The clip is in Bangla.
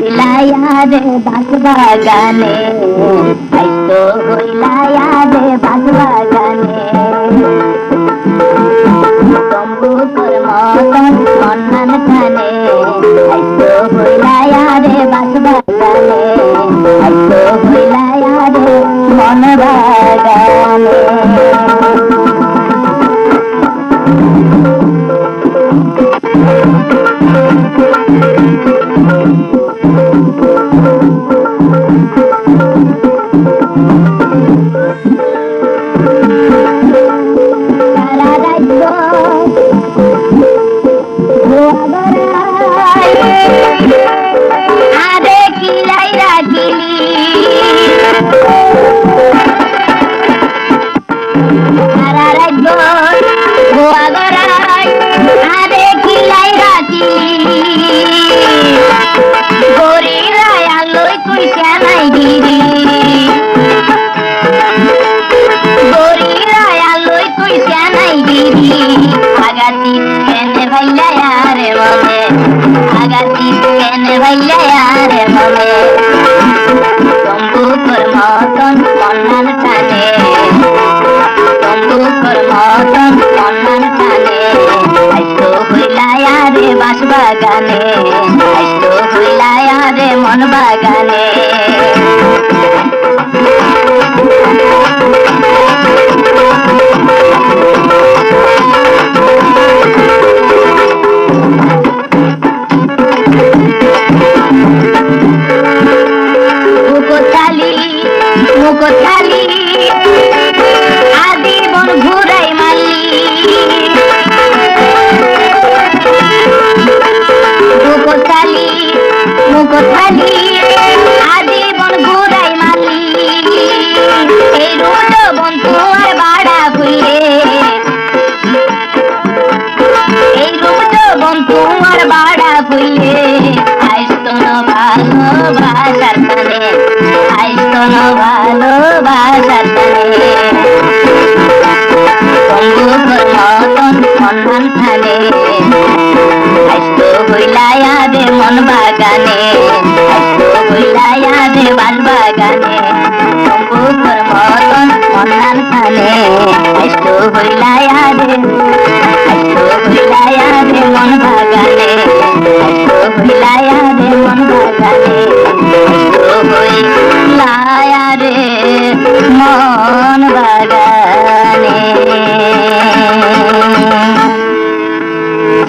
রে বাস বাগানে আইতো হইলায়া রে বাস বাগানে তম্বুকর মতন মন্নান খানে আইতো হইলায়া রে বাস বাগানে আইতো হইলায়া রে রাখিলি সারা রাজ্য গোয়া গড়াই আরে মতন মন্নান টানে আইতো হইলায়া রে বাস বাগানে আইতো হইলায়া রে মন বাগানে মুকতালি তোনো ভালোবাসার তানে তম্বুকর থানে আইস হইলায়া দে মন বাগানে আইস হইলায়া দে বাল বাগানে মন্নান থানে আইস হইলায়া দে